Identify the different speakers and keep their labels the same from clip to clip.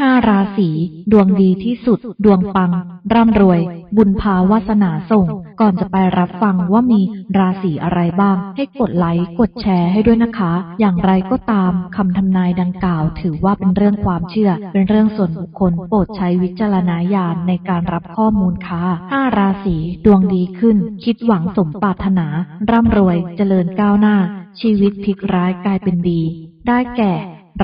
Speaker 1: ห้าราศีดวงดีที่สุด ดวงปัง ร่ำรวย บุญพาวาสนาส่ง ก่อนจะไปรับฟังว่ามีราศีอะไรบ้าง ให้กดไลค์กดแชร์ให้ด้วยนะคะ อย่างไรก็ตามคำทำนายดังกล่าว ถือว่าเป็นเรื่องความเชื่อ เป็นเรื่องส่วนบุคคล โปรดใช้วิจารณญาณในการรับข้อมูลค่ะห้าราศีดวงดีขึ้น คิดหวังสมปรารถนา ร่ำรวย เจริญก้าวหน้า ชีวิตพลิกร้ายกลายเป็นดี ได้แก่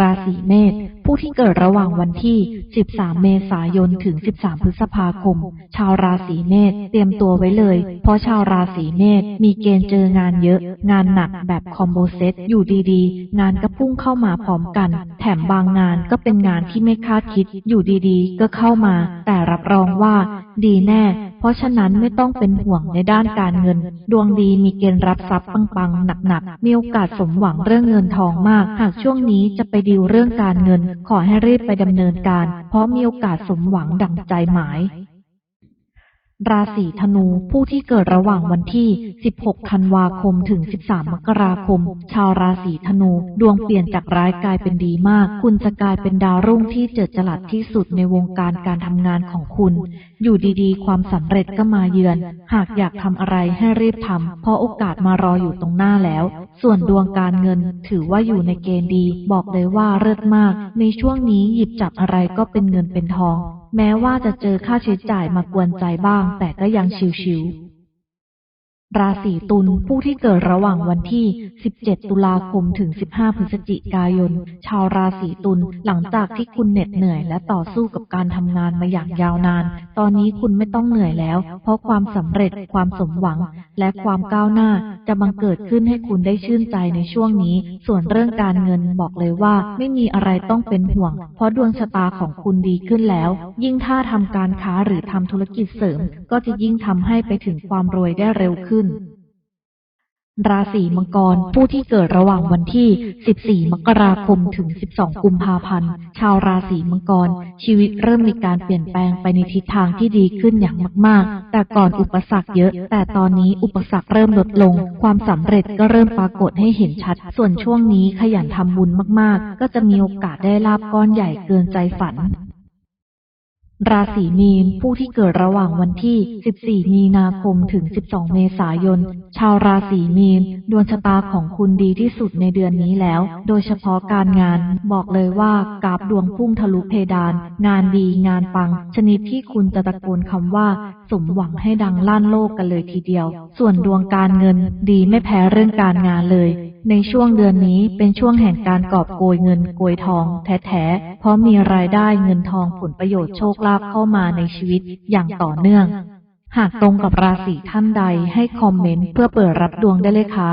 Speaker 1: ราศีเมษผู้ที่เกิดระหว่างวันที่ 13 เมษายน ถึง 13 พฤษภาคม ชาวราศีเมษเตรียมตัวไว้เลย เพราะชาวราศีเมษมีเกณฑ์เจองานเยอะ งานหนักแบบคอมโบเซตอยู่ดีๆ งานก็พุ่งเข้ามาพร้อมกัน แถมบางงานก็เป็นงานที่ไม่คาดคิด อยู่ดีๆ ก็เข้ามา แต่รับรองว่า ดีแน่ เพราะฉะนั้นไม่ต้องเป็นห่วงในด้านการเงิน ดวงดีมีเกณฑ์รับทรัพย์ปังๆหนักๆมีโอกาสสมหวังเรื่องเงินทองมาก หากช่วงนี้จะไปดีลเรื่องการเงิน ขอให้รีบไปดำเนินการ เพราะมีโอกาสสมหวังดังใจหมาย ราศีธนูผู้ที่เกิดระหว่างวันที่ 16 ธันวาคม ถึง 13 มกราคม ชาวราศีธนู ดวงเปลี่ยนจากร้ายกลายเป็นดีมาก คุณจะกลายเป็นดาวรุ่งที่เจิดจรัสที่สุดในวงการการทำงานของคุณ อยู่ดีๆ ความสำเร็จก็มาเยือน หากอยากทำอะไรให้รีบทำเพราะโอกาสมารออยู่ตรงหน้าแล้ว ส่วนดวงการเงิน ถือว่าอยู่ในเกณฑ์ดี บอกเลยว่าเลิศมาก ในช่วงนี้หยิบจับอะไรก็เป็นเงินเป็นทองแม้ว่าจะเจอค่าใช้จ่ายมากวนใจบ้าง แต่ก็ยังชิวๆ ราศีตุลผู้ที่เกิดระหว่างวันที่ 17 ตุลาคมถึง 15 พฤศจิกายน ชาวราศีตุลหลังจากที่คุณเหน็ดเหนื่อย และต่อสู้กับการทำงานมาอย่างยาวนาน ตอนนี้คุณไม่ต้องเหนื่อยแล้ว เพราะความสำเร็จความสมหวัง และความก้าวหน้าจะบังเกิดขึ้นให้คุณได้ชื่นใจในช่วงนี้ ส่วนเรื่องการเงินบอกเลยว่า ไม่มีอะไรต้องเป็นห่วง เพราะดวงชะตาของคุณดีขึ้นแล้ว ยิ่งถ้าทำการค้าหรือทำธุรกิจเสริม ก็จะยิ่งทำให้ไปถึงความรวยได้เร็วขึ้นราศีมังกรผู้ที่เกิดระหว่างวันที่ 14 มกราคมถึง 12 กุมภาพันธ์ ชาวราศีมังกร ชีวิตเริ่มมีการเปลี่ยนแปลงไปในทิศทางที่ดีขึ้นอย่างมาก ๆ แต่ก่อนอุปสรรคเยอะ แต่ตอนนี้อุปสรรคเริ่มลดลง ความสำเร็จก็เริ่มปรากฏให้เห็นชัด ส่วนช่วงนี้ขยันทำบุญมาก ๆ ก็จะมีโอกาสได้ลาบก้อนใหญ่เกินใจฝัน ราศีมีน ผู้ที่เกิดระหว่างวันที่ 14 มีนาคม ถึง 12 เมษายน ชาวราศีมีน ดวงชะตาของคุณดีที่สุดในเดือนนี้แล้ว โดยเฉพาะการงาน บอกเลยว่ากราฟดวงพุ่งทะลุเพดาน งานดีงานปัง ชนิดที่คุณจะตะโกนคำว่า สมหวังให้ดังลั่นโลกกันเลยทีเดียว ส่วนดวงการเงินดีไม่แพ้เรื่องการงานเลย ในช่วงเดือนนี้เป็นช่วงแห่งการกอบโกยเงินโกยทอง แท้ๆ เพราะมีรายได้เงินทองผลประโยชน์โชคลาภเข้ามาในชีวิตอย่างต่อเนื่อง หากตรงกับราศีท่านใดให้คอมเมนต์เพื่อเปิดรับดวงได้เลยค่ะ